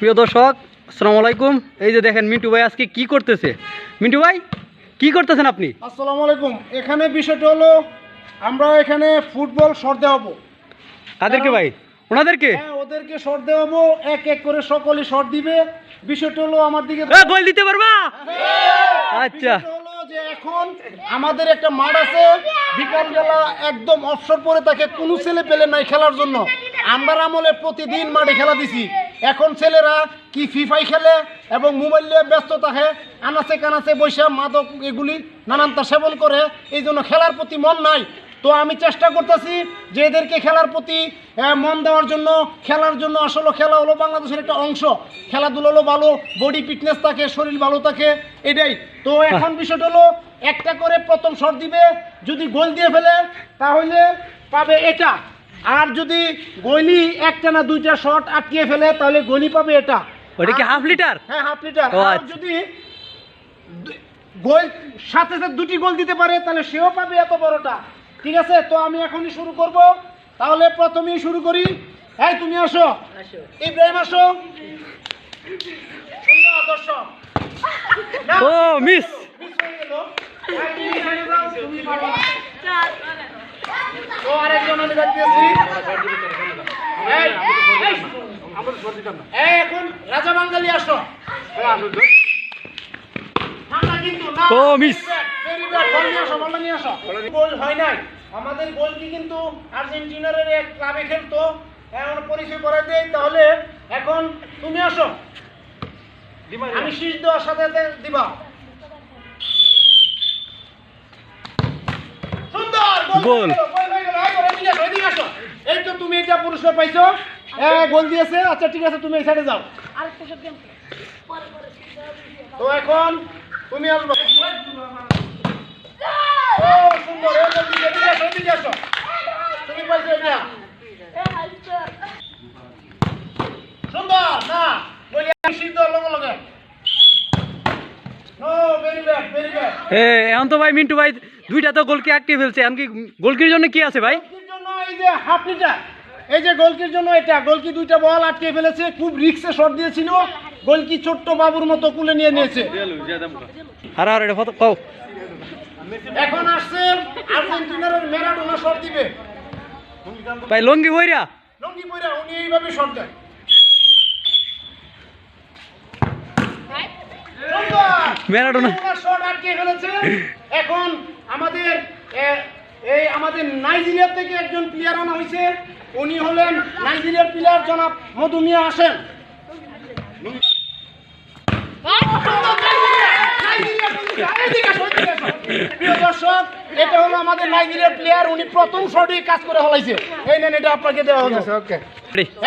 প্রিয় দর্শক আসসালামু আলাইকুম। এই যে দেখেন মিন্টু ভাই আজকে কি করতেছে? মিন্টু ভাই কি করতেছেন আপনি? আসসালামু আলাইকুম। এখানে বিষয়টা হলো আমরা এখানে ফুটবল শট দেওয়াবো। কাদেরকে ভাই? ওনাদেরকে? হ্যাঁ ওদেরকে শট দেওয়াবো। এক এক করে সকলে শট দিবে। বিষয়টা হলো আমার দিকে গোল দিতে পারবা? আচ্ছা। বিষয়টা যে এখন আমাদের একটা মাঠ আছে। বিকালবেলা একদম অবসর পরে তাকে কোনো ছেলে পেলে নাই খেলার জন্য। আমরা আমলে প্রতিদিন মাঠে খেলা দিছি। এখন ছেলেরা কি ফিফাই খেলে এবং মোবাইল নিয়ে ব্যস্ত থাকে আনাচে কানাচে বৈশা মাদক এগুলি নানানটা সেবন করে এই জন্য খেলার প্রতি মন নাই। তো আমি চেষ্টা করতেছি যে এদেরকে খেলার প্রতি মন দেওয়ার জন্য খেলার জন্য আসলে খেলা হলো বাংলাদেশের একটা অংশ। খেলাধুলো হলো ভালো বডি ফিটনেস থাকে শরীর ভালো থাকে এটাই। তো এখন বিষয়টা হলো একটা করে প্রথম শট দিবে যদি গোল দিয়ে ফেলে তাহলে পাবে এটা। আর যদি গলি একটা না দুইটা শট আটকিয়ে ফেলে তাহলে গলি পাবে এটা। ওটা কি হাফ লিটার হ্যাঁ হাফ লিটার আর আচ্ছা। যদি গোল সাথে সাথে দুটি গোল দিতে পারে তাহলে সেও পাবে এত বড়টা। ঠিক আছে? তো আমি এখনই শুরু করব। তাহলে প্রথমেই শুরু করি। এই তুমি আসো। ইব্রাহিম আসো। সুন্দর দর্শক। ও মিস miss হয়ে গেল। তুমি। তো আরেকজন এখন রাজা বাঙালি আসো। ও। গোল হয় নাই। আমাদের গোলকি কিন্তু আর্জেন্টিনার এক ক্লাবে খেলতো। এখন পরিচয় করে দেই তাহলে এখন তুমি আসো। আমি শীষ দেওয়ার সাথে সাথে দিবা। সুন্দর গোল। হয়ে গেল, গোল হয়ে গেল, এই করো, এদিকে আসো, এদিকে আসো। এই তো তুমি এটা পুরস্কার পাইছো এ, গোল দিয়েছে আচ্ছা ঠিক আছে তুমি এই সাইডে যাও তো এখন তুমি আসবে সুন্দর পাইছো সুন্দর না বলি আমি সিদ্ধ লগে লগে এ এখন তো ভাই মিন্টু ভাই দুইটা তো গোলকি আটকে ফেলছে এমনকি গোলকির জন্য কি আছে ভাই যে হাফ লিটার। এই যে গোলকির জন্য এটা গোলকি দুইটা বল আটকে ফেলেছে খুব রিক্সে শট দিয়েছিল গোলকি ছোট্ট বাবুর মতো কুলে নিয়ে নিয়েছে। এখন আসছে আর্জেন্টিনার ম্যারাডোনা শট দিবে। ভাই লঙ্গি বইরা লঙ্গি পয়রা উনি এইভাবে শট দেয়। ম্যারাডোনা। শট আটকে ফেলেছে। এখন আমাদের এই আমাদের নাইজেরিয়া থেকে একজন প্লেয়ার আনা হয়েছে। উনি হলেন নাইজেরিয়ার প্লেয়ার জনাব মধুমিয়া আসেন প্রিয় দর্শক এটা হলো আমাদের নাইজেরিয়ার প্লেয়ার উনি প্রথম শটেই কাজ করে হলাইছে এই নেন এটা আপনাকে দেওয়া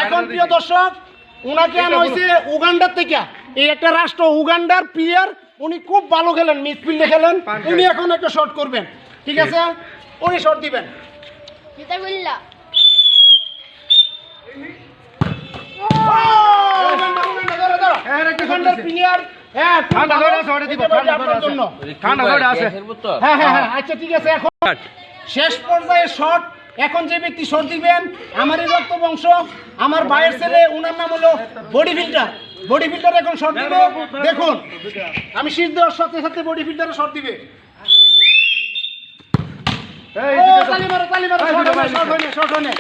এখন প্রিয় দর্শক উনাকে আনা হয়েছে উগান্ডার থেকে। এই একটা রাষ্ট্র উগান্ডার প্লেয়ার উনি খুব ভালো খেলেন মিডফিল্ডে খেলেন। উনি এখন একটা শট করবেন। ঠিক আছে? উনি শট দিবেন। প্লেয়ার হ্যাঁ ঠান্ডা ঠান্ডা আছে। হ্যাঁ হ্যাঁ হ্যাঁ আচ্ছা ঠিক আছে এখন শেষ পর্যায়ে শট এখন যে ব্যক্তি শট দিবেন আমারই রক্ত বংশ আমার ভাইয়ের ছেলে ওনার নাম হলো বডি ফিল্টার বডি ফিল্টার এখন শট দিবে। দেখুন আমি শীত দেওয়ার সাথে সাথে বডি ফিল্টারে শট দিবে। ও, তালি মারো, তালি মারো, shot হয়নি, shot হয়নি, shot হয়নি।